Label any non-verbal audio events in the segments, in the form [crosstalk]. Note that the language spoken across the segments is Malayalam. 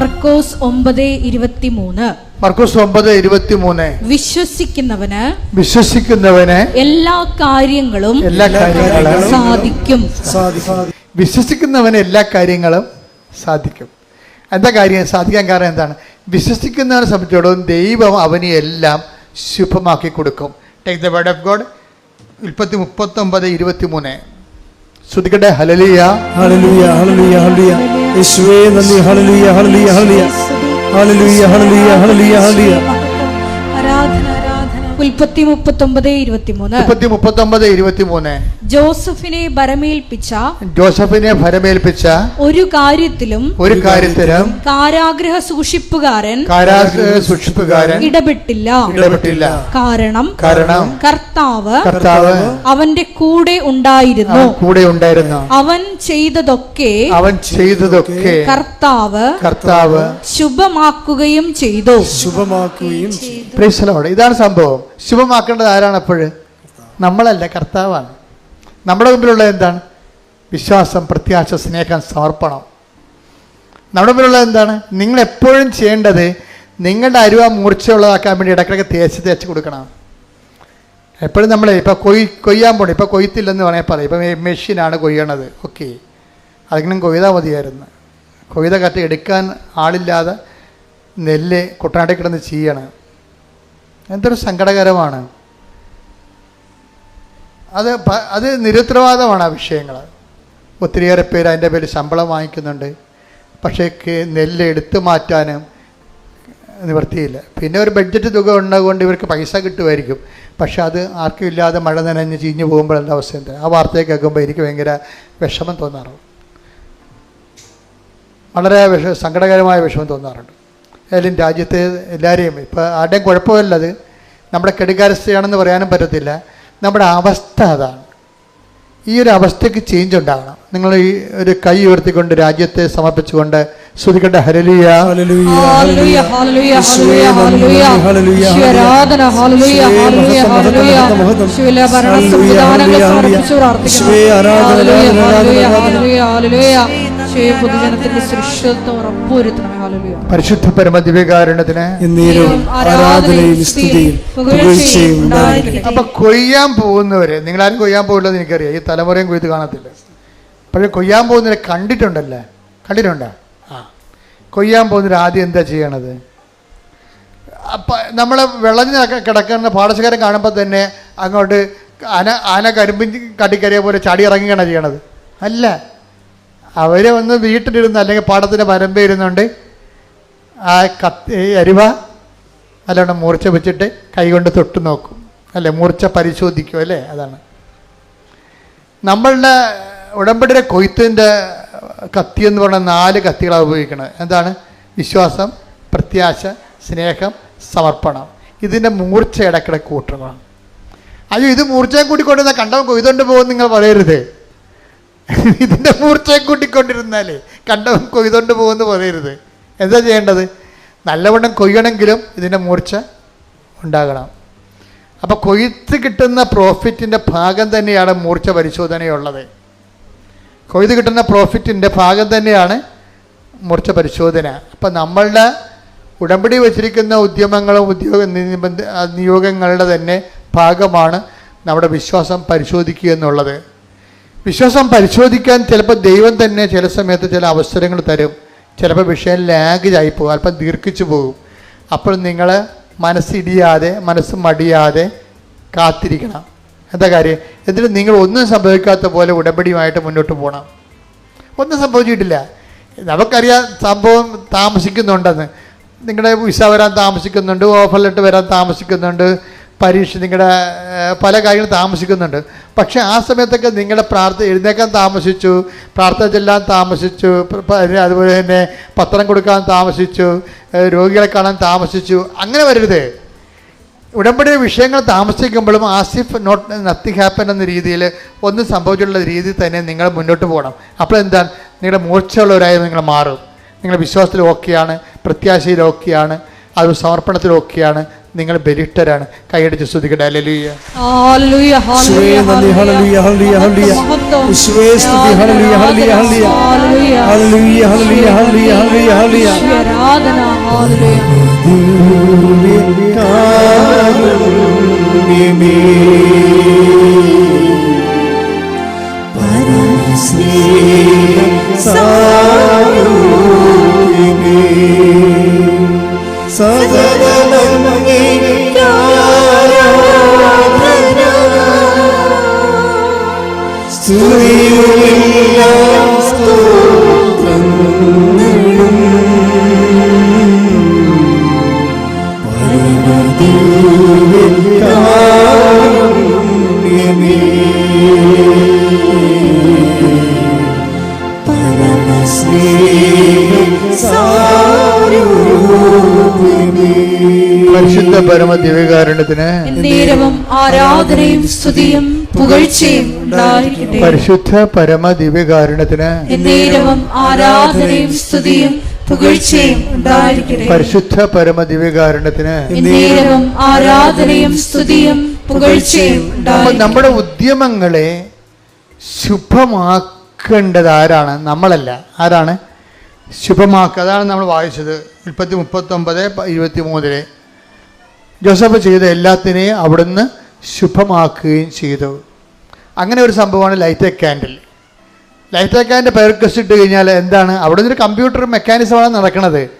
മർക്കോസ് ഒമ്പത് ഇരുപത്തിമൂന്ന്. മർക്കോസ് ഒമ്പത് ഇരുപത്തി മൂന്ന് വിശ്വസിക്കുന്നവന് വിശ്വസിക്കുന്നവന് എല്ലാ കാര്യങ്ങളും എല്ലാ കാര്യങ്ങളും സാധിക്കും. സാധിക്കും. വിശ്വസിക്കുന്നവന് എല്ലാ കാര്യങ്ങളും സാധിക്കും. എന്താ കാര്യം? സാധിക്കാൻ കാരണം എന്താണ്? വിശ്വസിക്കുന്നവനെ സംബന്ധിച്ചിടത്തോളം ദൈവം അവന് എല്ലാം ശുഭമാക്കി കൊടുക്കും. Take the word of God ഉൽപ്പത്തി മുപ്പത്തൊമ്പത് ഇരുപത്തി മൂന്ന് ശ്രുതിക്കട്ടെ ഹലലിയ ഹലലിയ ഹലലിയ ഹല്ലേലൂയ. യേശുവേ നന്ദി. ഹലലിയ ഹലലിയ ഹലലിയ ഹലലിയ ഹലലിയ ഹല്ലേലൂയ. ആരാധന ആരാധന. ഉൽപ്പത്തി മുപ്പത്തൊമ്പത് ഇരുപത്തിമൂന്ന്. മുപ്പത്തി മുപ്പത്തൊമ്പത് ഇരുപത്തി ജോസഫിനെ ഭരമേൽപ്പിച്ച ജോസഫിനെ ഭരമേൽപ്പിച്ച ഒരു കാര്യത്തിലും ഒരു കാര്യത്തിലും കാരാഗ്രഹ സൂക്ഷിപ്പുകാരൻ കാരാഗ്രഹ സൂക്ഷിപ്പുകാരൻ ഇടപെട്ടില്ല. ഇടപെട്ടില്ല. കാരണം കാരണം കർത്താവ് കർത്താവ് അവന്റെ കൂടെ ഉണ്ടായിരുന്നു. അവൻ കൂടെ ഉണ്ടായിരുന്നു. അവൻ ചെയ്തതൊക്കെ അവൻ ചെയ്തതൊക്കെ കർത്താവ് കർത്താവ് ശുഭമാക്കുകയും ചെയ്തു. ശുഭമാക്കുകയും. ഇതാണ് സംഭവം. ശുഭമാക്കേണ്ടത് ആരാണ് നമ്മളല്ല കർത്താവാണ്. നമ്മുടെ മുമ്പിലുള്ള എന്താണ്? വിശ്വാസം പ്രത്യാശ സ്നേഹം സമർപ്പണം. നമ്മുടെ മുമ്പിലുള്ള എന്താണ്? നിങ്ങൾ എപ്പോഴും ചെയ്യേണ്ടത് നിങ്ങളുടെ അരുവ മൂർച്ചയുള്ളതാക്കാൻ വേണ്ടി ഇടയ്ക്കിടയ്ക്ക് തേച്ച് തേച്ച് കൊടുക്കണം. എപ്പോഴും നമ്മൾ ഇപ്പോൾ കൊയ് കൊയ്യാൻ പോണേ. ഇപ്പോൾ കൊയ്ത്തില്ലെന്ന് പറയാൻ പറയും. ഇപ്പം മെഷീനാണ് കൊയ്യണത്. ഓക്കെ. അതെങ്കിലും കൊയ്താൽ മതിയായിരുന്നു. കൊയ്ത കറ്റ് എടുക്കാൻ ആളില്ലാതെ നെല്ല് കുട്ടനാട്ടിൽ കിടന്ന് ചെയ്യണം. എന്തൊരു സങ്കടകരമാണ്. അത് അത് നിരുത്തരവാദമാണ് ആ വിഷയങ്ങൾ. ഒത്തിരിയേറെ പേര് അതിന്റെ പേര് ശമ്പളം വാങ്ങിക്കുന്നുണ്ട്. പക്ഷേ നെല്ല് എടുത്തു മാറ്റാനും നിവൃത്തിയില്ല. പിന്നെ ഒരു ബഡ്ജറ്റ് തുക ഉണ്ടാകൊണ്ട് ഇവർക്ക് പൈസ കിട്ടുമായിരിക്കും. പക്ഷെ അത് ആർക്കും ഇല്ലാതെ മഴ നനഞ്ഞ് ചീഞ്ഞു പോകുമ്പോഴുള്ള അവസ്ഥ എന്താ? ആ വാർത്തയെ കേൾക്കുമ്പോൾ എനിക്ക് ഭയങ്കര വിഷമം തോന്നാറുണ്ട്. വളരെ വിഷ സങ്കടകരമായ വിഷമം തോന്നാറുണ്ട്. ഏതായാലും രാജ്യത്തെ എല്ലാവരെയും ഇപ്പോൾ ആരുടെയും കുഴപ്പമില്ലത്. നമ്മുടെ കെടുകാരസ്ഥയാണെന്ന് പറയാനും പറ്റത്തില്ല. നമ്മുടെ അവസ്ഥ അതാണ്. ഈ ഒരു അവസ്ഥയ്ക്ക് ചേഞ്ച് ഉണ്ടാകണം നിങ്ങൾ ഈ ഒരു കൈ ഉയർത്തിക്കൊണ്ട് രാജ്യത്തെ സമർപ്പിച്ചുകൊണ്ട് ശ്രുതികണ്ട ഹരലിയ ഹല്ലേലൂയ ഹല്ലേലൂയ, ഹല്ലേലൂയ, യേശുവേ, ഹല്ലേലൂയ, നന്ദി, ഹല്ലേലൂയ, യേശുവേ, ആരാധന, പരിശുദ്ധ പരമ ആരാധനയും സ്തുതിയും അപ്പൊ കൊയ്യാൻ പോകുന്നവര് നിങ്ങളാരും കൊയ്യാൻ പോകില്ലെന്ന് എനിക്കറിയാം. ഈ തലമുറയും കൊയ്ത് കാണത്തില്ല. പക്ഷെ കൊയ്യാൻ പോകുന്നവരെ കണ്ടിട്ടുണ്ടല്ലേ? കണ്ടിട്ടുണ്ടോ? ആ. കൊയ്യാൻ പോകുന്നവർ ആദ്യം എന്താ ചെയ്യണത്? അപ്പം നമ്മളെ വിളഞ്ഞ് കിടക്കുന്ന പാടശകാരം കാണുമ്പോൾ തന്നെ അങ്ങോട്ട് ആന ആന കരിമ്പിൻ കടിക്കരിയ പോലെ ചാടി ഇറങ്ങുകയാണ് ചെയ്യണത്. അല്ല. അവരെ ഒന്ന് വീട്ടിലിരുന്ന് അല്ലെങ്കിൽ പാടത്തിന്റെ വരമ്പേ ഇരുന്നുകൊണ്ട് ആ കത്തി അരിവ നല്ലോണം മൂർച്ച വെച്ചിട്ട് കൈകൊണ്ട് തൊട്ട് നോക്കും. അല്ലേ? മൂർച്ച പരിശോധിക്കും അല്ലേ? അതാണ്. നമ്മളുടെ ഉടമ്പടിയുടെ കൊയ്ത്തിന്റെ കത്തി എന്ന് പറഞ്ഞ നാല് കത്തികളാണ് ഉപയോഗിക്കുന്നത്. എന്താണ്? വിശ്വാസം പ്രത്യാശ സ്നേഹം സമർപ്പണം. ഇതിന്റെ മൂർച്ച ഇടയ്ക്കിടയ്ക്ക് കൂട്ടണം അയ്യോ ഇത് മൂർച്ചയും കൂടി കൊണ്ടുവന്ന കണ്ടവൻ കൊയ്തുകൊണ്ട് പോകുമെന്ന് നിങ്ങൾ പറയരുത്. [laughs] ഇതിന്റെ മൂർച്ചയെ കൂട്ടിക്കൊണ്ടിരുന്നാലേ കണ്ടവൻ കൊയ്തുകൊണ്ട് പോകുമെന്ന് പറയരുത്. എന്താ ചെയ്യേണ്ടത്? നല്ലവണ്ണം കൊയ്യണമെങ്കിലും ഇതിന്റെ മൂർച്ച ഉണ്ടാകണം. അപ്പോൾ കൊയ്ത്ത് കിട്ടുന്ന പ്രോഫിറ്റിന്റെ ഭാഗം തന്നെയാണ് മൂർച്ച പരിശോധനയുള്ളത്. കൊയ്ത് കിട്ടുന്ന പ്രോഫിറ്റിന്റെ ഭാഗം തന്നെയാണ് മൂർച്ച പരിശോധന. അപ്പം നമ്മളുടെ ഉടമ്പടി വച്ചിരിക്കുന്ന ഉദ്യമങ്ങളും ഉദ്യോഗ നിയോഗങ്ങളുടെ തന്നെ ഭാഗമാണ് നമ്മുടെ വിശ്വാസം പരിശോധിക്കുക എന്നുള്ളത്. വിശ്വാസം പരിശോധിക്കാൻ ചിലപ്പോൾ ദൈവം തന്നെ ചില സമയത്ത് ചില അവസരങ്ങൾ തരും. ചിലപ്പോൾ വിഷയം ലാഗ് പോകും. അല്പം ദീർഘിച്ചു പോകും. അപ്പോൾ നിങ്ങൾ മനസ്സിടിയാതെ മനസ്സ് മടിയാതെ കാത്തിരിക്കണം. എന്താ കാര്യം? എന്നിട്ട് നിങ്ങൾ ഒന്നും സംഭവിക്കാത്ത പോലെ ഉടമ്പടിയുമായിട്ട് മുന്നോട്ട് പോകണം ഒന്നും സംഭവിച്ചിട്ടില്ല. നമുക്കറിയാം സംഭവം താമസിക്കുന്നുണ്ടെന്ന്. നിങ്ങളുടെ വിസ വരാൻ താമസിക്കുന്നുണ്ട് ഓഫർ വരാൻ താമസിക്കുന്നുണ്ട്. പരീക്ഷ നിങ്ങളുടെ പല കാര്യങ്ങളും താമസിക്കുന്നുണ്ട്. പക്ഷേ ആ സമയത്തൊക്കെ നിങ്ങളുടെ പ്രാർത്ഥന എഴുന്നേക്കാൻ താമസിച്ചു പ്രാർത്ഥന ചെല്ലാൻ താമസിച്ചു അതുപോലെ തന്നെ പത്രം കൊടുക്കാൻ താമസിച്ചു രോഗികളെ കാണാൻ താമസിച്ചു അങ്ങനെ വരരുത്. ഉടമ്പടി വിഷയങ്ങൾ താമസിക്കുമ്പോഴും as if not nothing happen എന്ന രീതിയിൽ ഒന്നും സംഭവിച്ചിട്ടുള്ള രീതിയിൽ തന്നെ നിങ്ങൾ മുന്നോട്ട് പോകണം. അപ്പോൾ എന്താണ്? നിങ്ങളുടെ മൂർച്ചയുള്ളവരായി നിങ്ങൾ മാറും. നിങ്ങളുടെ വിശ്വാസത്തിൽ ഓക്കെയാണ് പ്രത്യാശയിൽ ഓക്കെയാണ് അത് സമർപ്പണത്തിൽ ഓക്കെയാണ് നിങ്ങൾ ബലിഷ്ഠരാണ്. കൈയടിച്ച് സ്തുതിക്കട്ടെ. ഹല്ലേലൂയ. ഹല്ലേലൂയ ഹല്ലേലൂയ ഹല്ലേലൂയ. ഹല്ലേലൂയ ഹല്ലേലൂയ ഹല്ലേലൂയ. ഹല്ലേലൂയ ഹല്ലേലൂയ ഹല്ലേലൂയ. പരിശുദ്ധ പരമ ദിവ്യകാരണത്തിന് ആരാധനയും സ്തുതിയും. പുകഴ്ചയും പരിശുദ്ധ പരമ ദിവ്യകാരുണ്യത്തിന് നേരവും ആരാധനയും സ്തുതിയും പുകഴ്ചയും ഉണ്ടായിരിക്കട്ടെ. പരിശുദ്ധ പരമ ദിവ്യകാരുണ്യത്തിന് നേരവും ആരാധനയും സ്തുതിയും പുകഴ്ചയും നമ്മുടെ ഉദ്യമങ്ങളെ ശുഭമാക്കേണ്ടത് ആരാണ്? നമ്മളല്ല. ആരാണ്? ശുഭമാക്കുക അതാണ് നമ്മൾ വായിച്ചത്. മുപ്പത്തി മുപ്പത്തൊമ്പത് ഇരുപത്തി മൂന്നിൽ ജോസഫ് ചെയ്ത എല്ലാത്തിനെയും അവിടുന്ന് ശുഭമാക്കുകയും ചെയ്തു. അങ്ങനെ ഒരു സംഭവമാണ് light a light a candle പേർക്കസ് ഇട്ട് കഴിഞ്ഞാൽ എന്താണ്? അവിടെ നിന്നൊരു കമ്പ്യൂട്ടർ മെക്കാനിസമാണ് നടക്കുന്നത്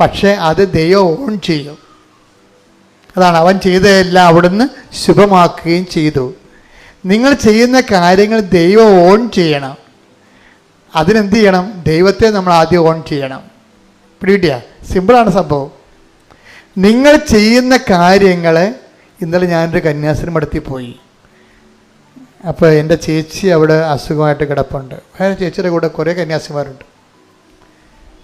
പക്ഷേ അത് ദൈവം ഓൺ ചെയ്യും അതാണ് അവൻ ചെയ്തതെല്ലാം അവിടുന്ന് ശുഭമാക്കുകയും ചെയ്തു. നിങ്ങൾ ചെയ്യുന്ന കാര്യങ്ങൾ ദൈവം ഓൺ ചെയ്യണം. അതിനെന്ത് ചെയ്യണം? ദൈവത്തെ നമ്മൾ ആദ്യം ഓൺ ചെയ്യണം. പിടികിട്ടിയ? സിമ്പിളാണ് സംഭവം. നിങ്ങൾ ചെയ്യുന്ന കാര്യങ്ങൾ ഇന്നലെ ഞാനൊരു കന്യാസ്ത്രീ മടത്തി പോയി. അപ്പോൾ എന്റെ ചേച്ചി അവിടെ അസുഖമായിട്ട് കിടപ്പുണ്ട്. വേറെ ചേച്ചിയുടെ കൂടെ കുറേ കന്യാസിമാരുണ്ട്.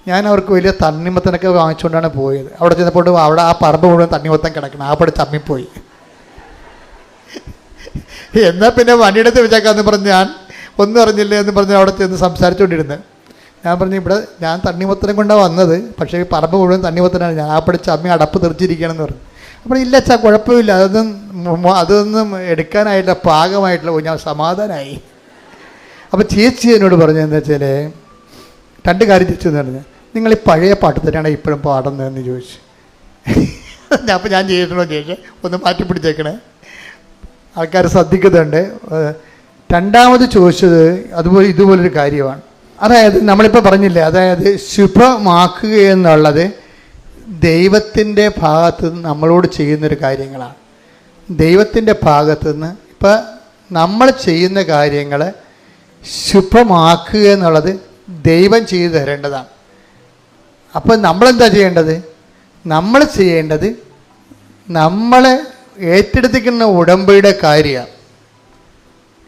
ഞാൻ അവർക്ക് വലിയ തണ്ണിമത്തനൊക്കെ വാങ്ങിച്ചുകൊണ്ടാണ് പോയത്. അവിടെ ചെന്നപ്പോൾ അവിടെ ആ പറമ്പ് മുഴുവൻ തണ്ണിമത്തൻ കിടക്കണം. ആ പടി ചമ്മിപ്പോയി. എന്നാൽ പിന്നെ വണ്ടിയെടുത്ത് വെച്ചേക്കാന്ന് പറഞ്ഞ് ഞാൻ ഒന്നും അറിഞ്ഞില്ല എന്ന് പറഞ്ഞ് അവിടെ ചെന്ന് സംസാരിച്ചുകൊണ്ടിരുന്നത് ഞാൻ പറഞ്ഞു ഇവിടെ ഞാൻ തണ്ണിമത്തനം കൊണ്ടാണ് വന്നത്. പക്ഷേ ഈ പറമ്പ് മുഴുവൻ തണ്ണിമത്തനാണ്. ഞാൻ ആ പടി ചമ്മി അടപ്പ് തെറിച്ചിരിക്കണമെന്ന് പറഞ്ഞു. അപ്പോൾ ഇല്ല അച്ഛാ കുഴപ്പമില്ല. അതൊന്നും അതൊന്നും എടുക്കാനായിട്ട് പാകമായിട്ടുള്ള ഞാൻ സമാധാനമായി അപ്പോൾ ചേച്ചി എന്നോട് എന്താ വെച്ചാൽ രണ്ട് കാര്യം ചേച്ചി എന്ന് പറഞ്ഞു. നിങ്ങൾ ഈ പഴയ പാട്ട് തന്നെയാണ് ഇപ്പോഴും പാടുന്നതെന്ന് ചോദിച്ചു. അപ്പം [laughs] അപ്പോൾ ഞാൻ ചെയ്തിട്ടുണ്ടോ ചോദിച്ചു ഒന്ന് മാറ്റി പിടിച്ചേക്കണേ. ആൾക്കാർ ശ്രദ്ധിക്കുന്നുണ്ട്. രണ്ടാമത് ചോദിച്ചത് അതുപോലെ ഇതുപോലൊരു കാര്യമാണ്. അതായത് നമ്മളിപ്പോൾ പറഞ്ഞില്ലേ അതായത് ശുഭമാക്കുക എന്നുള്ളത് ദൈവത്തിന്റെ ഭാഗത്ത് നിന്ന് നമ്മളോട് ചെയ്യുന്നൊരു കാര്യങ്ങളാണ്. ദൈവത്തിന്റെ ഭാഗത്ത് നിന്ന് ഇപ്പം നമ്മൾ ചെയ്യുന്ന കാര്യങ്ങൾ ശുഭമാക്കുക എന്നുള്ളത് ദൈവം ചെയ്തു തരേണ്ടതാണ്. അപ്പം നമ്മളെന്താ ചെയ്യേണ്ടത്? നമ്മൾ ചെയ്യേണ്ടത് നമ്മളെ ഏറ്റെടുത്തിക്കുന്ന ഉടമ്പയുടെ കാര്യമാണ്.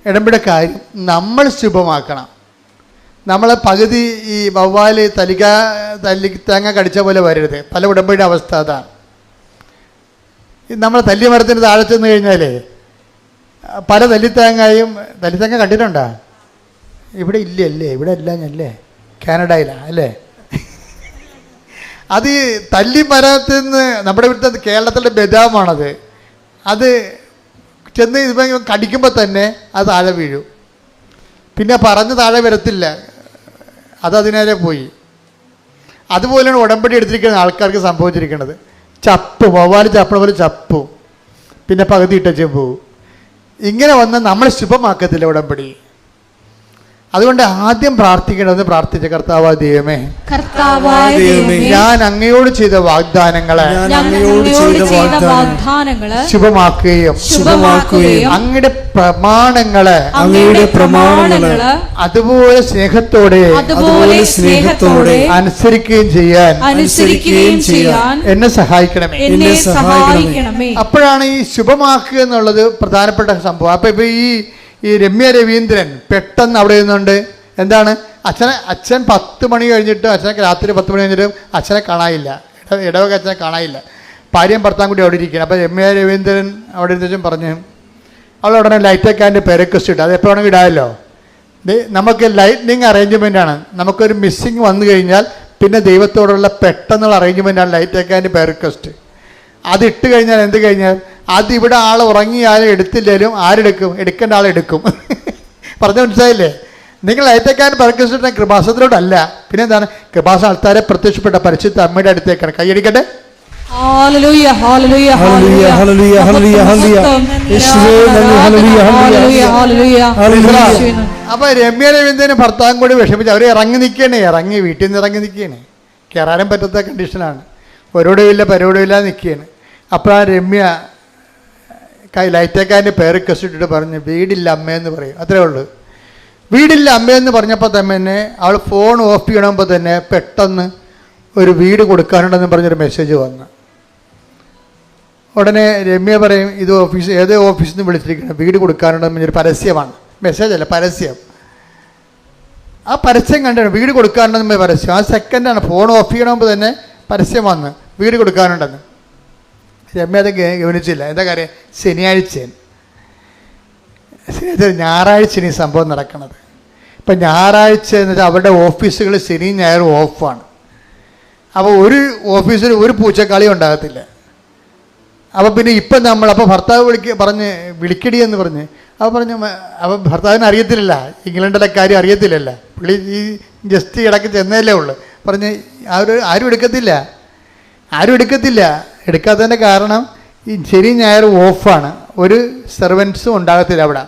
ഉടമ്പയുടെ കാര്യം നമ്മൾ ശുഭമാക്കണം. നമ്മളെ പകുതി ഈ വവ്വാൽ തലിക തല്ലി തേങ്ങ കടിച്ച പോലെ വരരുത്. പല ഉടമ്പടിയുടെ അവസ്ഥ അതാണ്. നമ്മളെ തല്ലി മരത്തിന് താഴെ ചെന്ന് കഴിഞ്ഞാലേ പല തല്ലിത്തേങ്ങയും തല്ലിത്തേങ്ങ കണ്ടിട്ടുണ്ടോ? ഇവിടെ ഇല്ലല്ലേ ഇവിടെ ഇല്ല അല്ലേ കാനഡയിലാണ് അല്ലേ? അത് തല്ലി മരത്തിൽ നിന്ന് നമ്മുടെ ഇവിടുത്തെ കേരളത്തിലെ ബദാമാണത്. അത് ചെന്ന് ഇപ്പം കടിക്കുമ്പോൾ തന്നെ അത് താഴെ വീഴും. പിന്നെ പറഞ്ഞ് താഴെ വരത്തില്ല. അത് അതിനേരെ പോയി. അതുപോലെയാണ് ഉടമ്പടി എടുത്തിരിക്കുന്ന ആൾക്കാർക്ക് സംഭവിച്ചിരിക്കുന്നത്. ചപ്പു വവ്വാൽ ചപ്പണ പോലെ ചപ്പും. പിന്നെ പകുതി ഇട്ടച്ചും പോവും ഇങ്ങനെ വന്ന് നമ്മൾ ശുഭമാക്കത്തില്ല ഉടമ്പടി. അതുകൊണ്ട് ആദ്യം പ്രാർത്ഥിക്കേണ്ടത് പ്രാർത്ഥിച്ച കർത്താവ് ദൈവമേ ഞാൻ അങ്ങയോട് ചെയ്ത വാഗ്ദാനങ്ങളെ ഞാൻ അങ്ങയോട് അങ്ങയോട് ചെയ്ത ചെയ്ത വാഗ്ദാനം വാഗ്ദാനങ്ങൾ ശുഭമാക്കുകയും ശുഭമാക്കുകയും അങ്ങയുടെ പ്രമാണങ്ങളെ അങ്ങയുടെ പ്രമാണങ്ങൾ അതുപോലെ സ്നേഹത്തോടെ അതുപോലെ സ്നേഹത്തോടെ അനുസരിക്കുകയും ചെയ്യാൻ അനുസരിക്കുകയും ചെയ്യാൻ എന്നെ സഹായിക്കണമേ. എന്നെ. സഹായിക്കണമേ. അപ്പോഴാണ് ഈ ശുഭമാക്കുക എന്നുള്ളത് പ്രധാനപ്പെട്ട സംഭവം. അപ്പൊ ഇപ്പൊ ഈ ഈ രമ്യ രവീന്ദ്രൻ പെട്ടെന്ന് അവിടെ നിന്നുണ്ട്. എന്താണ്? അച്ഛനെ അച്ഛൻ പത്ത് മണി കഴിഞ്ഞിട്ട് അച്ഛനെ രാത്രി പത്ത് മണി കഴിഞ്ഞിട്ടും അച്ഛനെ കാണാനില്ല. ഇടവക അച്ഛനെ കാണാനില്ല. ഭാര്യയും ഭർത്താവും കൂടി അവിടെ ഇരിക്കുകയാണ്. അപ്പോൾ രമ്യ രവീന്ദ്രൻ അവിടെ ഇരുന്നും പറഞ്ഞു അവൾ ഉടനെ ലൈറ്റ് ഒക്കെ പെരക്കൊസ്റ്റ് ഇട്ട് അത് എപ്പോൾ വേണമെങ്കിൽ ഇടാമല്ലോ. നമുക്ക് ലൈറ്റ്നിങ് അറേഞ്ച്മെന്റ് ആണ്. നമുക്കൊരു മിസ്സിങ് വന്നു കഴിഞ്ഞാൽ പിന്നെ ദൈവത്തോടുള്ള പെട്ടെന്നുള്ള അറേഞ്ച്മെന്റ് ആണ് ലൈറ്റ് ഒക്കെ പേർ റിക്വസ്റ്റ് അത് ഇട്ട് കഴിഞ്ഞാൽ എന്ത് കഴിഞ്ഞാൽ അത് ഇവിടെ ആൾ ഉറങ്ങിയാലും എടുത്തില്ലേലും ആരെടുക്കും എടുക്കേണ്ട ആൾ എടുക്കും. [laughs] പറഞ്ഞു മനസ്സിലായില്ലേ? നിങ്ങൾ ഏറ്റക്കാൻ പറക്കുന്ന കൃപാസനത്തിലോട്ടല്ല. പിന്നെ എന്താണ് കൃപാസ ആൾക്കാരെ പ്രത്യക്ഷപ്പെട്ട പരിശുദ്ധ അമ്മയുടെ അടുത്തേക്കാണ്. കൈയടിക്കട്ടെ ഹല്ലേലൂയ ഹല്ലേലൂയ ഹല്ലേലൂയ, ഹല്ലേലൂയ, ഹല്ലേലൂയ, ഹല്ലേലൂയ. ഹല്ലേലൂയ, ഹല്ലേലൂയ. ഹല്ലേലൂയ ഹല്ലേലൂയ ഹല്ലേലൂയ. അപ്പൊ രമ്യ രവീന്ദ്രനും ഭർത്താവും കൂടി വിഷമിച്ച് അവർ ഇറങ്ങി നിൽക്കണേ ഇറങ്ങി വീട്ടിൽ നിന്ന് ഇറങ്ങി നിൽക്കുകയാണ്. കയറാനും പറ്റാത്ത കണ്ടീഷനാണ് ഒരോടുമില്ല പരോടുമില്ല നിൽക്കുകയാണ്. അപ്പോഴാ രമ്യ കൈ ലൈറ്റേക്കാന്റെ പേര് കസിട്ടിട്ട് പറഞ്ഞു വീടില്ല അമ്മയെന്ന് പറയും. അത്രേ ഉള്ളൂ. വീടില്ല അമ്മയെന്ന് പറഞ്ഞപ്പോൾ തന്നെ അവൾ ഫോൺ ഓഫ് ചെയ്യണമ്പോൾ തന്നെ പെട്ടെന്ന് ഒരു വീട് കൊടുക്കാനുണ്ടെന്ന് പറഞ്ഞൊരു മെസ്സേജ് വന്നു. ഉടനെ രമ്യ പറയും ഇത് ഓഫീസ് ഏത് ഓഫീസിൽ നിന്ന് വിളിച്ചിരിക്കണം വീട് കൊടുക്കാനുണ്ടെന്ന് പറഞ്ഞൊരു പരസ്യമാണ്. മെസ്സേജ് അല്ല പരസ്യം. ആ പരസ്യം കണ്ടാണ് വീട് കൊടുക്കാനുണ്ടെന്ന് പരസ്യം. ആ സെക്കൻഡാണ് ഫോൺ ഓഫ് ചെയ്യണമെങ്കിൽ തന്നെ പരസ്യം വന്ന് വീട് കൊടുക്കാനുണ്ടെന്ന്. രമ്യ അത് ഗവനിച്ചില്ല എന്താ കാര്യം? ശനിയാഴ്ച ശനിയാഴ്ച ഞായറാഴ്ചയാണ് ഈ സംഭവം നടക്കുന്നത് ഇപ്പം ഞായറാഴ്ച എന്ന് വെച്ചാൽ അവരുടെ ഓഫീസുകൾ ശനിയും ഞായറും ഓഫാണ്. അപ്പോൾ ഒരു ഓഫീസിൽ ഒരു പൂച്ചക്കളി ഉണ്ടാകത്തില്ല. അപ്പോൾ പിന്നെ ഇപ്പം നമ്മൾ അപ്പോൾ ഭർത്താവ് വിളിക്ക പറഞ്ഞ് വിളിക്കടി എന്ന് പറഞ്ഞ് അപ്പോൾ പറഞ്ഞ് അപ്പം അപ്പോൾ ഭർത്താവിന് അറിയത്തില്ല ഇംഗ്ലണ്ടിലെ കാര്യം അറിയത്തില്ലല്ല. പുള്ളി ഈ ജസ്റ്റ് ഇടയ്ക്ക് ചെന്നതല്ലേ ഉള്ളൂ. പറഞ്ഞ് ആരും ആരും എടുക്കത്തില്ല. ആരും എടുക്കത്തില്ല. എടുക്കാത്തതിന്റെ കാരണം ഈ ശനി ഞായർ ഓഫാണ്. ഒരു സെർവൻസും ഉണ്ടാകത്തില്ല അവിടെ.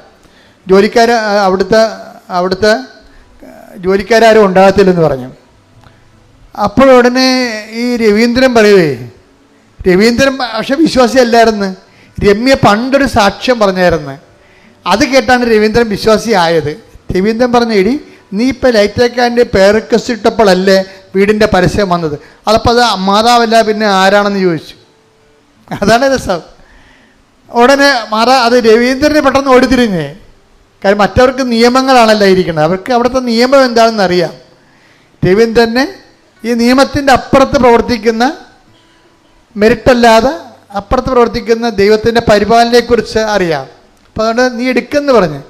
ജോലിക്കാർ അവിടുത്തെ അവിടുത്തെ ജോലിക്കാരും ഉണ്ടാകത്തില്ലെന്ന് പറഞ്ഞു. അപ്പോഴുടനെ ഈ രവീന്ദ്രൻ പറയുവേ രവീന്ദ്രൻ പക്ഷെ വിശ്വാസിയല്ലായിരുന്നു. രമ്യ പണ്ടൊരു സാക്ഷ്യം പറഞ്ഞായിരുന്നു. അത് കേട്ടാണ് രവീന്ദ്രൻ വിശ്വാസിയായത് രവീന്ദ്രൻ പറഞ്ഞ ഇടി നീ ഇപ്പം ലൈറ്റേക്കാന്റെ പേരക്കസ് ഇട്ടപ്പോഴല്ലേ വീടിന്റെ പരസ്യം വന്നത്? അതപ്പോൾ അത് മാതാവല്ല പിന്നെ ആരാണെന്ന് ചോദിച്ചു. അതാണ് രസം. ഉടനെ മാറ അത് രവീന്ദ്രനെ പെട്ടെന്ന് ഓടിത്തിരിഞ്ഞേ. കാര്യം മറ്റവർക്ക് നിയമങ്ങളാണല്ലോ ഇരിക്കുന്നത്. അവർക്ക് അവിടുത്തെ നിയമം എന്താണെന്ന് അറിയാം. രവീന്ദ്രനെ ഈ നിയമത്തിന്റെ അപ്പുറത്ത് പ്രവർത്തിക്കുന്ന മെരിട്ടല്ലാതെ അപ്പുറത്ത് പ്രവർത്തിക്കുന്ന ദൈവത്തിന്റെ പരിപാലനയെക്കുറിച്ച് അറിയാം. അപ്പോൾ അതുകൊണ്ട് നീ എടുക്കെന്ന് പറഞ്ഞ്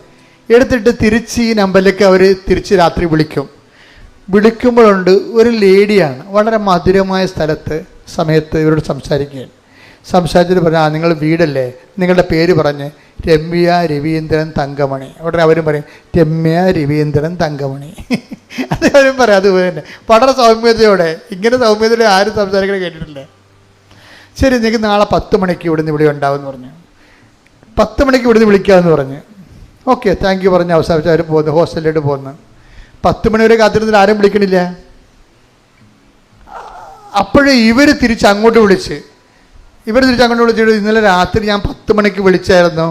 എടുത്തിട്ട് തിരിച്ച് ഈ നമ്പറിലേക്ക് അവർ തിരിച്ച് രാത്രി വിളിക്കും. വിളിക്കുമ്പോഴുണ്ട് ഒരു ലേഡിയാണ്. വളരെ മധുരമായ സ്ഥലത്ത് സമയത്ത് ഇവരോട് സംസാരിക്കുകയാണ്. സംസാരിച്ചിട്ട് പറഞ്ഞു ആ നിങ്ങൾ വീടല്ലേ? നിങ്ങളുടെ പേര് പറഞ്ഞ് രമ്യ രവീന്ദ്രൻ തങ്കമണി. ഉടനെ അവരും പറയും രമ്യ രവീന്ദ്രൻ തങ്കമണി. [laughs] അത് അവരും പറയും അത് തന്നെ. വളരെ സൗമ്യതയോടെ ഇങ്ങനെ സൗമ്യതയോടെ ആരും സംസാരിക്കണേ കേട്ടിട്ടില്ല. ശരി നിങ്ങൾക്ക് നാളെ പത്ത് മണിക്ക് ഇവിടുന്ന് ഇവിടെ ഉണ്ടാവുമെന്ന് പറഞ്ഞു. പത്ത് മണിക്ക് ഇവിടുന്ന് വിളിക്കാമെന്ന് പറഞ്ഞു. ഓക്കെ താങ്ക് യു പറഞ്ഞ് അവസാനിച്ച് അവർ പോകുന്നു ഹോസ്റ്റലിലോട്ട് പോകുന്നു പത്ത് മണി വരെ കാത്തിരുന്നിട്ട് ആരും വിളിക്കണില്ല? അപ്പോഴേ ഇവർ തിരിച്ച് അങ്ങോട്ട് വിളിച്ച് ഇവർ തിരിച്ച് അങ്ങോട്ട് വിളിച്ചിട്ട് ഇന്നലെ രാത്രി ഞാൻ പത്ത് മണിക്ക് വിളിച്ചായിരുന്നു.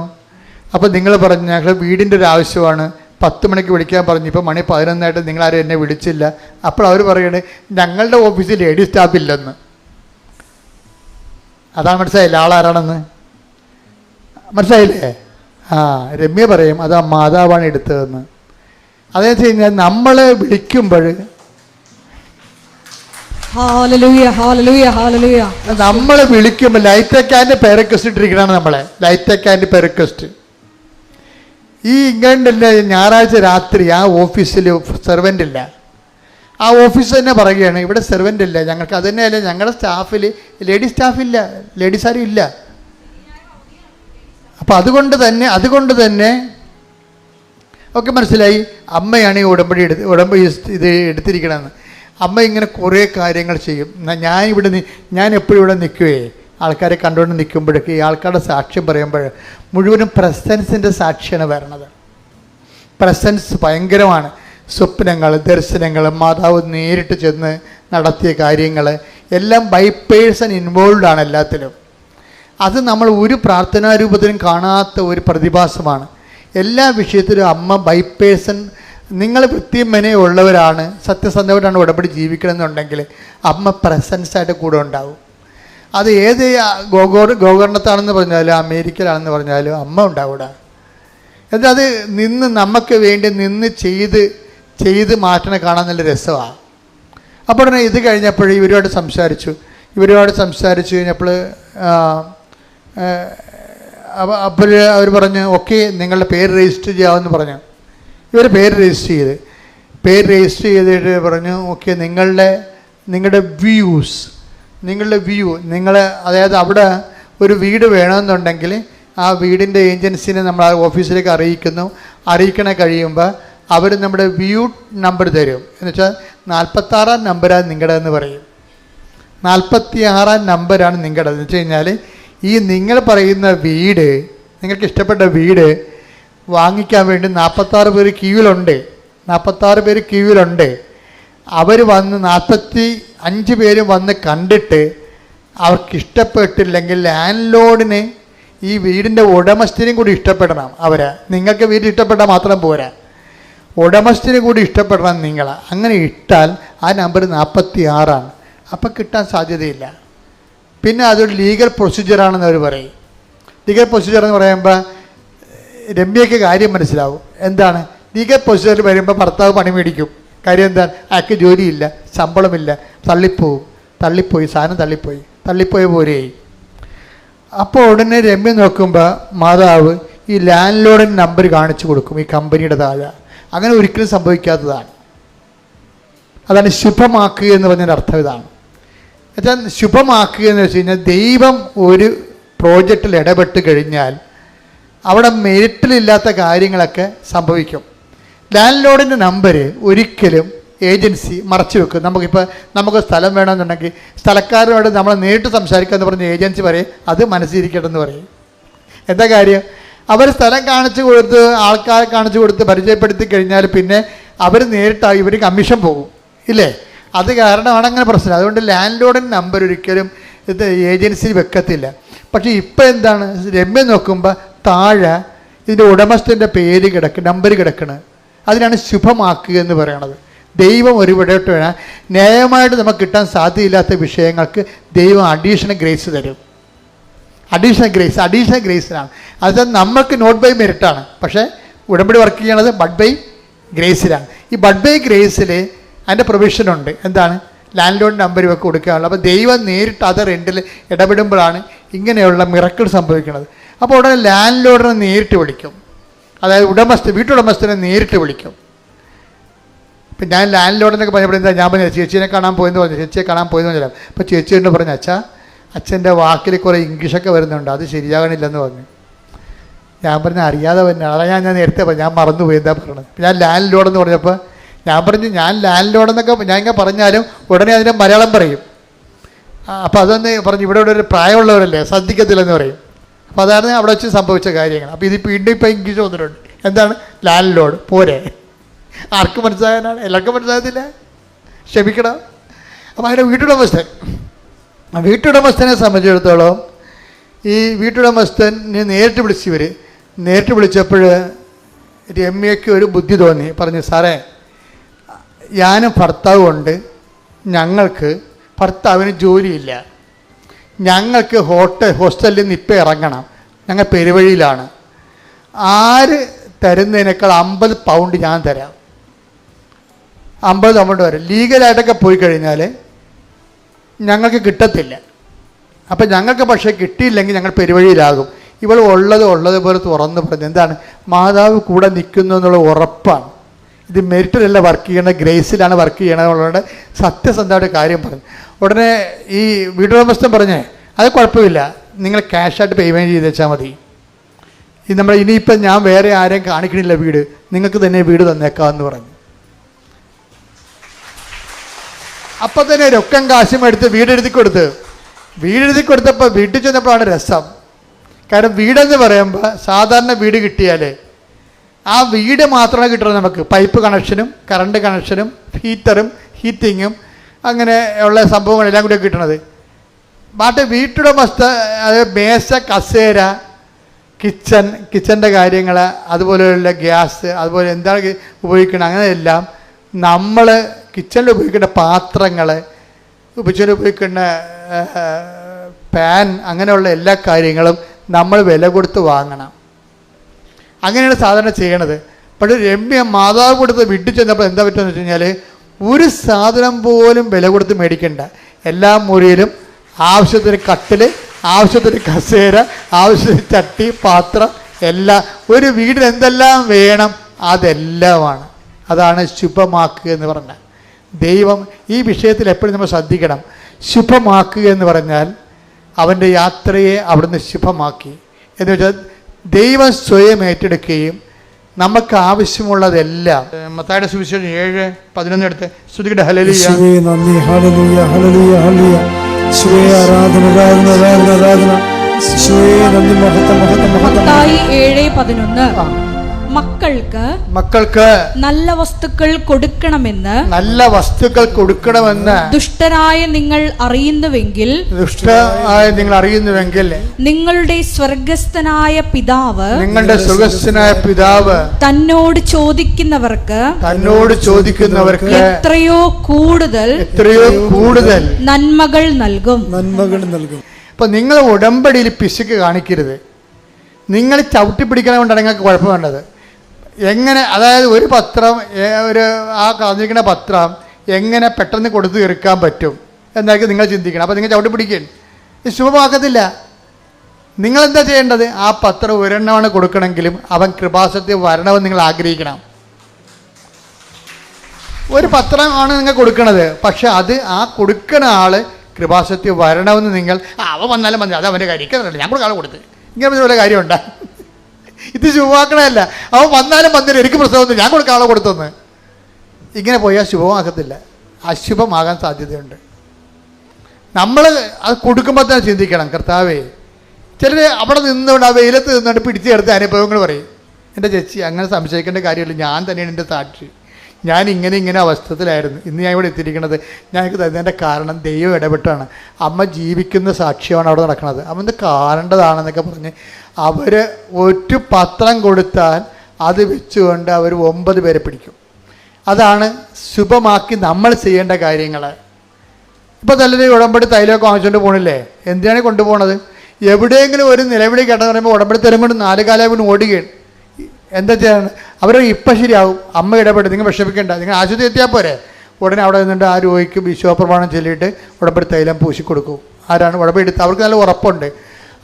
അപ്പോൾ നിങ്ങൾ പറഞ്ഞു ഞങ്ങൾ വീടിന്റെ ഒരു ആവശ്യമാണ്. പത്ത് മണിക്ക് വിളിക്കാൻ പറഞ്ഞു. ഇപ്പോൾ മണി പതിനൊന്നായിട്ട് നിങ്ങളാരും എന്നെ വിളിച്ചില്ല. അപ്പോൾ അവർ പറയണേ ഞങ്ങളുടെ ഓഫീസിൽ ലേഡി സ്റ്റാഫ് ഇല്ലെന്ന്. അതാണ് മനസ്സിലായില്ല? ആളാരാണെന്ന് മനസ്സിലായില്ലേ? ആ രമ്യ പറയും അത് മാതാവാണ് എടുത്തതെന്ന്. അതെന്ന് വെച്ച് കഴിഞ്ഞാൽ നമ്മൾ വിളിക്കുമ്പോൾ നമ്മൾ വിളിക്കുമ്പോൾ ലൈറ്റക്കാന്റെ പെരക്വസ്റ്റ് ഇട്ടിരിക്കണാണ് നമ്മളെ. ലൈറ്റക്കാന്റെ പെരക്വസ്റ്റ് ഈ ഇംഗ്ലണ്ടിലെ ഞായറാഴ്ച രാത്രി ആ ഓഫീസിൽ സെർവന്റ് ഇല്ല ആ ഓഫീസ് തന്നെ പറയുകയാണ് ഇവിടെ സെർവന്റ് ഇല്ല ഞങ്ങൾക്ക് അത് തന്നെയല്ല ഞങ്ങളുടെ സ്റ്റാഫിൽ ലേഡീസ് സ്റ്റാഫില്ല ലേഡീസ് ആരും ഇല്ല. അപ്പം അതുകൊണ്ട് തന്നെ അതുകൊണ്ട് തന്നെ ഒക്കെ മനസ്സിലായി. അമ്മയാണ് ഈ ഉടമ്പടി എടുത്ത് ഉടമ്പടി ഇത് എടുത്തിരിക്കണമെന്ന് അമ്മ ഇങ്ങനെ കുറേ കാര്യങ്ങൾ ചെയ്യും. ഞാൻ ഇവിടെ ഞാൻ എപ്പോഴും ഇവിടെ നിൽക്കുകയെ ആൾക്കാരെ കണ്ടുകൊണ്ട് നിൽക്കുമ്പോഴൊക്കെ ഈ ആൾക്കാരുടെ സാക്ഷ്യം പറയുമ്പോൾ മുഴുവനും പ്രസൻസിന്റെ സാക്ഷിയാണ് വരണത്. പ്രസൻസ് ഭയങ്കരമാണ്. സ്വപ്നങ്ങൾ ദർശനങ്ങൾ മാതാവ് നേരിട്ട് ചെന്ന് നടത്തിയ കാര്യങ്ങൾ എല്ലാം ബൈ പേഴ്സൺ ഇൻവോൾവ് ആണ് എല്ലാത്തിലും. അത് നമ്മൾ ഒരു പ്രാർത്ഥനാ രൂപത്തിലും കാണാത്ത ഒരു പ്രതിഭാസമാണ്. എല്ലാ വിഷയത്തിലും അമ്മ ബൈ പേഴ്സൺ നിങ്ങൾ വൃത്തിയും മെനയും ഉള്ളവരാണ് സത്യസന്ധമായിട്ടാണ് ഉടമ്പടി ജീവിക്കണമെന്നുണ്ടെങ്കിൽ അമ്മ പ്രസൻസായിട്ട് കൂടെ ഉണ്ടാവും. അത് ഏത് ഗോഗോർ ഗോകർണത്താണെന്ന് പറഞ്ഞാലും അമേരിക്കയിലാണെന്ന് പറഞ്ഞാലും അമ്മ ഉണ്ടാവൂടാ. എന്നാൽ അത് നിന്ന് നമുക്ക് വേണ്ടി നിന്ന് ചെയ്ത് ചെയ്ത് മാറ്റണ കാണാൻ നല്ല രസമാണ് അപ്പോൾ ഉടനെ ഇത് കഴിഞ്ഞപ്പോൾ ഇവരോട് സംസാരിച്ചു. ഇവരോട് സംസാരിച്ചു കഴിഞ്ഞപ്പോൾ അപ്പോൾ അവർ പറഞ്ഞു ഓക്കെ നിങ്ങളുടെ പേര് രജിസ്റ്റർ ചെയ്യാമെന്ന് പറഞ്ഞു. ഇവർ പേര് രജിസ്റ്റർ ചെയ്ത്. പേര് രജിസ്റ്റർ ചെയ്തിട്ട് പറഞ്ഞു ഓക്കെ നിങ്ങളുടെ നിങ്ങളുടെ വ്യൂസ് നിങ്ങളുടെ വ്യൂ നിങ്ങൾ അതായത് അവിടെ ഒരു വീട് വേണമെന്നുണ്ടെങ്കിൽ ആ വീടിന്റെ ഏജൻസിനെ നമ്മൾ ആ ഓഫീസിലേക്ക് അറിയിക്കുന്നു. അറിയിക്കണ കഴിയുമ്പോൾ അവർ നമ്മുടെ വ്യൂ നമ്പർ തരും. എന്ന് വെച്ചാൽ നാൽപ്പത്താറാം നമ്പരാണ് നിങ്ങളുടെ എന്ന് പറയും. നാൽപ്പത്തി ആറാം നമ്പരാണ് നിങ്ങളുടെ എന്ന് വെച്ച് കഴിഞ്ഞാൽ ഈ നിങ്ങൾ പറയുന്ന വീട് നിങ്ങൾക്ക് ഇഷ്ടപ്പെട്ട വീട് വാങ്ങിക്കാൻ വേണ്ടി നാൽപ്പത്താറ് പേര് ക്യൂവിലുണ്ട്. നാൽപ്പത്താറ് പേര് ക്യൂവിലുണ്ട്. അവർ വന്ന് നാൽപ്പത്തി അഞ്ച് പേര് വന്ന് കണ്ടിട്ട് അവർക്ക് ഇഷ്ടപ്പെട്ടില്ലെങ്കിൽ ലാൻഡ് ലോഡിന് ഈ വീടിന്റെ ഉടമസ്ഥനും കൂടി ഇഷ്ടപ്പെടണം അവരെ. നിങ്ങൾക്ക് വീട് ഇഷ്ടപ്പെട്ടാൽ മാത്രം പോരാ. ഉടമസ്ഥനും കൂടി ഇഷ്ടപ്പെടണം നിങ്ങൾ അങ്ങനെ ഇട്ടാൽ ആ നമ്പർ നാൽപ്പത്തി ആറാണ് അപ്പം കിട്ടാൻ സാധ്യതയില്ല. പിന്നെ അതൊരു ലീഗൽ പ്രൊസീജിയറാണെന്ന് അവർ പറയും. ലീഗൽ പ്രൊസീജിയർ എന്ന് പറയുമ്പോൾ രമ്യയ്ക്ക് കാര്യം മനസ്സിലാവും. എന്താണ്? ലീഗൽ പൊസിഷനിൽ വരുമ്പോൾ ഭർത്താവ് പണി മേടിക്കും. കാര്യം എന്താണ്? അയാൾക്ക് ജോലിയില്ല ശമ്പളമില്ല തള്ളിപ്പോവും. തള്ളിപ്പോയി സാധനം തള്ളിപ്പോയി. തള്ളിപ്പോയ പോരെയായി. അപ്പോൾ ഉടനെ രമ്യ നോക്കുമ്പോൾ മാതാവ് ഈ ലാൻഡ് ലോഡിന് നമ്പർ കാണിച്ചു കൊടുക്കും ഈ കമ്പനിയുടെ താഴെ. അങ്ങനെ ഒരിക്കലും സംഭവിക്കാത്തതാണ്. അതാണ് ശുഭമാക്കുക എന്ന് പറഞ്ഞതിന്റെ അർത്ഥം ഇതാണ്. എന്നുവെച്ചാൽ ശുഭമാക്കുക എന്ന് വെച്ച് കഴിഞ്ഞാൽ ദൈവം ഒരു പ്രോജക്റ്റിൽ ഇടപെട്ട് കഴിഞ്ഞാൽ അവിടെ മെരിറ്റിലില്ലാത്ത കാര്യങ്ങളൊക്കെ സംഭവിക്കും. ലാൻഡ് ലോഡിന്റെ നമ്പർ ഒരിക്കലും ഏജൻസി മറച്ചു വെക്കും. നമുക്കിപ്പോൾ നമുക്ക് സ്ഥലം വേണമെന്നുണ്ടെങ്കിൽ സ്ഥലക്കാരനോട് നമ്മൾ നേരിട്ട് സംസാരിക്കുക എന്ന് പറഞ്ഞ ഏജൻസി പറയും അത് മനസ്സിരിക്കട്ടെ എന്ന് പറയും. എന്താ കാര്യം? അവർ സ്ഥലം കാണിച്ചു കൊടുത്ത് ആൾക്കാരെ കാണിച്ചു കൊടുത്ത് പരിചയപ്പെടുത്തി കഴിഞ്ഞാൽ പിന്നെ അവർ നേരിട്ടായി ഇവർ കമ്മീഷൻ പോകും. ഇല്ലേ? അത് കാരണമാണ് അങ്ങനെ പ്രശ്നം. അതുകൊണ്ട് ലാൻഡ് ലോഡിന്റെ നമ്പർ ഒരിക്കലും ഇത് ഏജൻസി വെക്കത്തില്ല. പക്ഷേ ഇപ്പോൾ എന്താണ്? രമ്യ നോക്കുമ്പോൾ താഴെ ഇതിന്റെ ഉടമസ്ഥന്റെ പേര് കിടക്ക് നമ്പർ കിടക്കണ്. അതിനാണ് ശുഭമാക്കുക എന്ന് പറയണത്. ദൈവം ഒരു ഇടയിട്ട് വേണം ന്യായമായിട്ട് നമുക്ക് കിട്ടാൻ സാധ്യതയില്ലാത്ത വിഷയങ്ങൾക്ക് ദൈവം അഡീഷണൽ ഗ്രേസ് തരും. അഡീഷണൽ ഗ്രേസ് അഡീഷണൽ ഗ്രേസിലാണ് അത് നമുക്ക് നോട്ട് ബൈ മെറിറ്റാണ് പക്ഷേ ഉടമ്പടി വർക്ക് ചെയ്യണത് ബഡ് ബൈ ഗ്രേസിലാണ് ഈ ബഡ് ബൈ ഗ്രേസിൽ അതിന്റെ പ്രൊവിഷനുണ്ട് എന്താണ്? ലാൻഡ് ലോൺ നമ്പർ ഇവർക്ക് കൊടുക്കാനുള്ളത് അപ്പോൾ ദൈവം നേരിട്ട് അത് റെന്റിൽ ഇടപെടുമ്പോഴാണ് ഇങ്ങനെയുള്ള മിറക്കിൾ സംഭവിക്കുന്നത് അപ്പോൾ ഉടനെ ലാൻഡ് ലോഡിനെ നേരിട്ട് വിളിക്കും. അതായത് ഉടമസ്ഥ വീട്ടുടമസ്ഥനെ നേരിട്ട് വിളിക്കും. ഇപ്പം ഞാൻ ലാൻഡ് ലോഡെന്നൊക്കെ പറഞ്ഞപ്പോൾ ഞാൻ പറഞ്ഞു ചേച്ചീനെ കാണാൻ പോയെന്ന് പറഞ്ഞു. ചേച്ചിയെ കാണാൻ പോയെന്ന് പറഞ്ഞാൽ അപ്പോൾ ചേച്ചി എന്ന് പറഞ്ഞു അച്ഛാ അച്ഛന്റെ വാക്കിൽ കുറേ ഇംഗ്ലീഷൊക്കെ വരുന്നുണ്ട്. അത് ശരിയാകണില്ലെന്ന് പറഞ്ഞു. ഞാൻ പറഞ്ഞ അറിയാതെ തന്നെ ഞാൻ ഞാൻ നേരത്തെ പറഞ്ഞു. ഞാൻ മറന്നുപോയി എന്താ പറയണത്? ഞാൻ ലാൻഡ് ലോഡെന്ന് പറഞ്ഞപ്പോൾ ഞാൻ പറഞ്ഞു ഞാൻ ലാൻഡ് ലോഡെന്നൊക്കെ ഞാൻ ഇങ്ങനെ പറഞ്ഞാലും ഉടനെ അതിന്റെ മലയാളം പറയും. അപ്പോൾ അതൊന്ന് പറഞ്ഞു ഇവിടെ ഇവിടെ ഒരു പ്രായമുള്ളവരല്ലേ? ശ്രദ്ധിക്കത്തില്ലെന്ന് പറയും. അപ്പോൾ അതാണ് അവിടെ വെച്ച് സംഭവിച്ച കാര്യങ്ങൾ. അപ്പോൾ ഇത് വീണ്ടും ഇപ്പോൾ ഇംഗ്ലീഷ് വന്നിട്ടുണ്ട്. എന്താണ്? Landlord. പോരെ. ആർക്കും മനസ്സിലാകാനാണ് എല്ലാവർക്കും മനസ്സിലാകത്തില്ല ക്ഷമിക്കണം. അപ്പോൾ അതിന്റെ വീട്ടുടമസ്ഥൻ. വീട്ടുടമസ്ഥനെ സംബന്ധിച്ചിടത്തോളം ഈ വീട്ടുടമസ്ഥനെ നേരിട്ട് വിളിച്ചവർ നേരിട്ട് വിളിച്ചപ്പോൾ രമ്യയ്ക്ക് ഒരു ബുദ്ധി തോന്നി. പറഞ്ഞു സാറേ ഞാനും ഭർത്താവ് കൊണ്ട് ഞങ്ങൾക്ക് ഭർത്താവിന് ജോലിയില്ല. ഞങ്ങൾക്ക് ഹോട്ടൽ ഹോസ്റ്റലിൽ നിന്ന് ഇപ്പം ഇറങ്ങണം. ഞങ്ങൾ പെരുവഴിയിലാണ്. ആര് തരുന്നതിനേക്കാൾ അമ്പത് പൗണ്ട് ഞാൻ തരാം. അമ്പത് പൗണ്ട് വരെ. ലീഗലായിട്ടൊക്കെ പോയി കഴിഞ്ഞാൽ ഞങ്ങൾക്ക് കിട്ടത്തില്ല. അപ്പം ഞങ്ങൾക്ക് പക്ഷേ കിട്ടിയില്ലെങ്കിൽ ഞങ്ങൾ പെരുവഴിയിലാകും. ഇവൾ ഉള്ളത് ഉള്ളതുപോലെ തുറന്ന് പറഞ്ഞു. എന്താണ്? മാതാവ് കൂടെ നിൽക്കുന്നു എന്നുള്ള ഉറപ്പാണ്. ഇത് മെറിറ്റിലല്ല വർക്ക് ചെയ്യണത് ഗ്രേസിലാണ് വർക്ക് ചെയ്യണത് ഉള്ളത് സത്യസന്ധമായിട്ട് കാര്യം പറഞ്ഞു ഉടനെ ഈ വീട്ടുടമസ്ഥൻ പറഞ്ഞേ അത് കുഴപ്പമില്ല. നിങ്ങൾ ക്യാഷായിട്ട് പേയ്മെന്റ് ചെയ്ത് വെച്ചാൽ മതി. ഈ നമ്മൾ ഇനിയിപ്പം ഞാൻ വേറെ ആരെയും കാണിക്കണില്ല വീട്. നിങ്ങൾക്ക് തന്നെ വീട് തന്നേക്കാമെന്ന് പറഞ്ഞു. അപ്പം തന്നെ രൊക്കം കാശും എടുത്ത് വീടെഴുതി കൊടുത്ത് വീടെഴുതി കൊടുത്തപ്പോൾ വീട്ടിൽ ചെന്നപ്പോഴാണ് രസം. കാരണം വീടെന്ന് പറയുമ്പോൾ സാധാരണ വീട് കിട്ടിയാൽ ആ വീട് മാത്രമേ കിട്ടുള്ളൂ നമുക്ക്. പൈപ്പ് കണക്ഷനും കറണ്ട് കണക്ഷനും ഹീറ്ററും ഹീറ്റിങ്ങും അങ്ങനെ ഉള്ള സംഭവങ്ങളെല്ലാം കൂടി കിട്ടണത്. ബാട്ട് വീട്ടുടമസ്ഥ അത് മേശ കസേര കിച്ചൺ കിച്ചന്റെ കാര്യങ്ങൾ അതുപോലെയുള്ള ഗ്യാസ് അതുപോലെ എന്താണ് ഉപയോഗിക്കണം അങ്ങനെയെല്ലാം നമ്മൾ കിച്ചണിൽ ഉപയോഗിക്കേണ്ട പാത്രങ്ങൾ കിച്ചണിൽ ഉപയോഗിക്കുന്ന പാൻ അങ്ങനെയുള്ള എല്ലാ കാര്യങ്ങളും നമ്മൾ വില കൊടുത്ത് വാങ്ങണം. അങ്ങനെയാണ് സാധാരണ ചെയ്യണത്. പക്ഷേ രമ്യ മാതാവ് കൊടുത്ത് വിട്ടു ചെന്നപ്പോൾ എന്താ പറ്റുമെന്ന് വെച്ച് കഴിഞ്ഞാൽ ഒരു സാധനം പോലും വില കൊടുത്ത് മേടിക്കണ്ട. എല്ലാ മുറിയിലും ആവശ്യത്തിന് കട്ടിൽ ആവശ്യത്തിന് കസേര ആവശ്യത്തിന് ചട്ടി പാത്രം എല്ലാം. ഒരു വീടിന് എന്തെല്ലാം വേണം അതെല്ലാമാണ്. അതാണ് ശുഭമാക്കുക എന്ന് പറഞ്ഞാൽ. ദൈവം ഈ വിഷയത്തിൽ എപ്പോഴും നമ്മൾ ശ്രദ്ധിക്കണം. ശുഭമാക്കുക എന്ന് പറഞ്ഞാൽ അവന്റെ യാത്രയെ അവിടുന്ന് ശുഭമാക്കി. എന്ന് വെച്ചാൽ ദൈവം സ്വയം ഏറ്റെടുക്കുകയും നമുക്ക് ആവശ്യമുള്ളതെല്ലാം. മത്തായുടെ സുവിശേഷം ഏഴ് പതിനൊന്ന് എടുത്ത് ശ്രുതിയുടെ ഹലലിയ യേശുവേ നന്ദി ആരാധന ആരാധന ആരാധന ആരാധന. ഏഴ് പതിനൊന്ന്. മക്കൾക്ക് മക്കൾക്ക് നല്ല വസ്തുക്കൾ കൊടുക്കണമെന്ന് നല്ല വസ്തുക്കൾ കൊടുക്കണമെന്ന് ദുഷ്ടരായ നിങ്ങൾ അറിയുന്നുവെങ്കിൽ ദുഷ്ടരായ നിങ്ങൾ അറിയുന്നുവെങ്കിൽ നിങ്ങളുടെ സ്വർഗസ്ഥനായ പിതാവ് നിങ്ങളുടെ സ്വർഗസ്ഥനായ പിതാവ് തന്നോട് ചോദിക്കുന്നവർക്ക് തന്നോട് ചോദിക്കുന്നവർക്ക് എത്രയോ കൂടുതൽ എത്രയോ കൂടുതൽ നന്മകൾ നൽകും. നന്മകൾ നൽകും. ഇപ്പൊ നിങ്ങൾ ഉടമ്പടിയിൽ പിശുക്ക് കാണിക്കരുത്. നിങ്ങൾ ചവിട്ടി പിടിക്കണമുണ്ടാണ് നിങ്ങൾക്ക് കുഴപ്പം വേണ്ടത്. എങ്ങനെ അതായത് ഒരു പത്രം ഒരു ആ കാണിക്കുന്ന പത്രം എങ്ങനെ പെട്ടെന്ന് കൊടുത്തു തീർക്കാൻ പറ്റും എന്നായിരിക്കും നിങ്ങൾ ചിന്തിക്കണം. അപ്പോൾ നിങ്ങൾ ചവിട്ടി പിടിക്കണം ഇത് ശുഭമാക്കത്തില്ല നിങ്ങളെന്താ ചെയ്യേണ്ടത്? ആ പത്രം ഒരെണ്ണമാണ് കൊടുക്കണമെങ്കിലും അവൻ കൃപാസത്തിൽ വരണമെന്ന് നിങ്ങൾ ആഗ്രഹിക്കണം. ഒരു പത്രമാണ് നിങ്ങൾ കൊടുക്കണത്. പക്ഷെ അത് ആ കൊടുക്കുന്ന ആൾ കൃപാസത്തിൽ വരണമെന്ന് നിങ്ങൾ "ആ, അവൻ വന്നാലും മതി അത് അവന്റെ കാര്യം. ഞാൻ കൊടുക്കാതെ കൊടുത്ത്. ഇങ്ങനെ പറഞ്ഞ വല്ല കാര്യമുണ്ടാ? ഇത് ശുഭമാക്കണമല്ല അവൻ വന്നാലും വന്നില്ല. എനിക്ക് പ്രസവം ഞാൻ കൊടുക്കാതെ കൊടുത്തെന്ന്. ഇങ്ങനെ പോയാൽ ശുഭമാക്കത്തില്ല. അശുഭമാകാൻ സാധ്യതയുണ്ട്. നമ്മൾ അത് കൊടുക്കുമ്പോൾ തന്നെ ചിന്തിക്കണം കർത്താവേ. ചിലർ അവിടെ നിന്നുകൊണ്ട് ആ വെയിലത്ത് നിന്നുകൊണ്ട് പിടിച്ചെടുത്ത അനുഭവങ്ങൾ പറയും. എന്റെ ചേച്ചി അങ്ങനെ സംശയിക്കേണ്ട കാര്യമില്ല. ഞാൻ തന്നെയാണ് എന്റെ സാക്ഷി. ഞാൻ ഇങ്ങനെ ഇങ്ങനെ അവസ്ഥത്തിലായിരുന്നു. ഇന്ന് ഞാൻ ഇവിടെ എത്തിയിരിക്കുന്നത്. ഞങ്ങൾക്ക് തരുന്നതിന്റെ കാരണം ദൈവം ഇടപെട്ടാണ്. അമ്മ ജീവിക്കുന്ന സാക്ഷിയാണ് അവിടെ നടക്കുന്നത്. അമ്മ കാണേണ്ടതാണെന്നൊക്കെ പറഞ്ഞ് അവർ ഒരു പത്രം കൊടുത്താൽ അത് വെച്ചുകൊണ്ട് അവർ ഒമ്പത് പേരെ പിടിക്കും. അതാണ് ശുഭമാക്കി നമ്മൾ ചെയ്യേണ്ട കാര്യങ്ങൾ. ഇപ്പോൾ നല്ലൊരു ഉടമ്പടി തൈലമൊക്കെ വാങ്ങിച്ചുകൊണ്ട് പോകണില്ലേ എന്തിനാണ് കൊണ്ടുപോകണത് എവിടെയെങ്കിലും ഒരു നിലവിളി കേട്ടെന്ന് പറയുമ്പോൾ ഉടമ്പടി തരം കൊണ്ട് നാല് കാലം ഓടുകയാണ്. എന്താ ചെയ്യാനാണ് അവർ ഇപ്പം ശരിയാവും. അമ്മ ഇടപെട്ട് നിങ്ങൾ വിഷമിക്കേണ്ട. നിങ്ങൾ ആശുപത്രി എത്തിയാൽ പോരെ. ഉടനെ അവിടെ നിന്നിട്ട് ആ രോഗിക്ക് വിശ്വപ്രമാണം ചൊല്ലിയിട്ട് ഉടമ്പടി തൈലം പൂശിക്കൊടുക്കും. ആരാണ് ഉടമ്പടി എടുത്ത്? അവർക്ക് നല്ല ഉറപ്പുണ്ട്.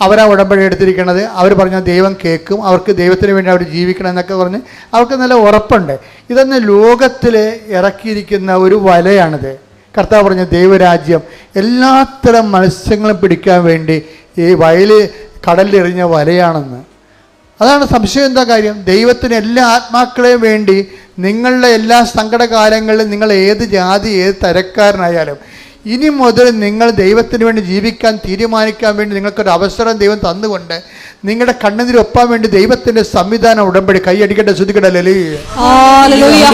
അവരാ ഉടമ്പടി എടുത്തിരിക്കുന്നത് അവർ പറഞ്ഞ ദൈവം കേൾക്കും അവർക്ക് ദൈവത്തിന് വേണ്ടി അവർ ജീവിക്കണം എന്നൊക്കെ പറഞ്ഞ് അവർക്ക് നല്ല ഉറപ്പുണ്ട്. ഇതൊന്ന് ലോകത്തിൽ ഇറക്കിയിരിക്കുന്ന ഒരു വലയാണിത്. കർത്താവ് പറഞ്ഞ ദൈവരാജ്യം എല്ലാത്തരം മത്സ്യങ്ങളും പിടിക്കാൻ വേണ്ടി ഈ വയൽ കടലിലെറിഞ്ഞ വലയാണെന്ന്. അതാണ് സംശയം എന്താ കാര്യം? ദൈവത്തിന് എല്ലാ ആത്മാക്കളെയും വേണ്ടി നിങ്ങളുടെ എല്ലാ സങ്കടകാലങ്ങളിലും നിങ്ങൾ ഏത് ജാതി ഏത് തരക്കാരനായാലും ഇനി മുതൽ നിങ്ങൾ ദൈവത്തിന് വേണ്ടി ജീവിക്കാൻ തീരുമാനിക്കാൻ വേണ്ടി നിങ്ങൾക്കൊരു അവസരം ദൈവം തന്നുകൊണ്ട് നിങ്ങളുടെ കണ്ണുനീര് ഒപ്പാൻ വേണ്ടി ദൈവത്തിന്റെ സംവിധാനം ഉടമ്പടി കൈയടിക്കട്ടെ ശ്രുതിക്കട്ടെ ലലി ഹല്ലേലൂയ,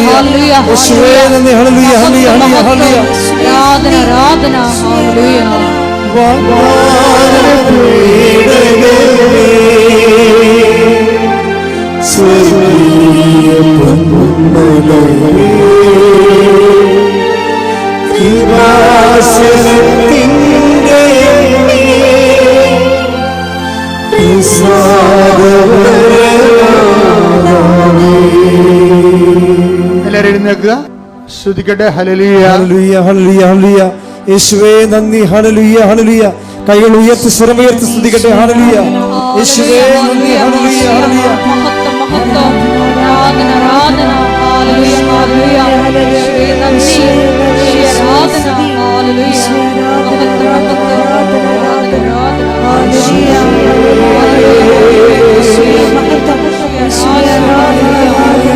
ഹല്ലേലൂയ എല്ലാവരും എഴുന്നേൽക്കുക. ശ്രുതിക്കട്ടെ ഹലലിയ ഹല്ലേലൂയ ഹല്ലേലൂയ ഹല്ലേലൂയ. യേശുവേ നന്ദി ഹല്ലേലൂയ ഹല്ലേലൂയ. കൈകൾ ഉയർത്തി സ്വരമുയർത്തി സ്തുതിക്കട്ടെ ഹല്ലേലൂയ. യേശുവേ നന്ദി ഹല്ലേലൂയ ഹല്ലേലൂയ. മഹത്വം മഹത്വം ആരാധന ആരാധന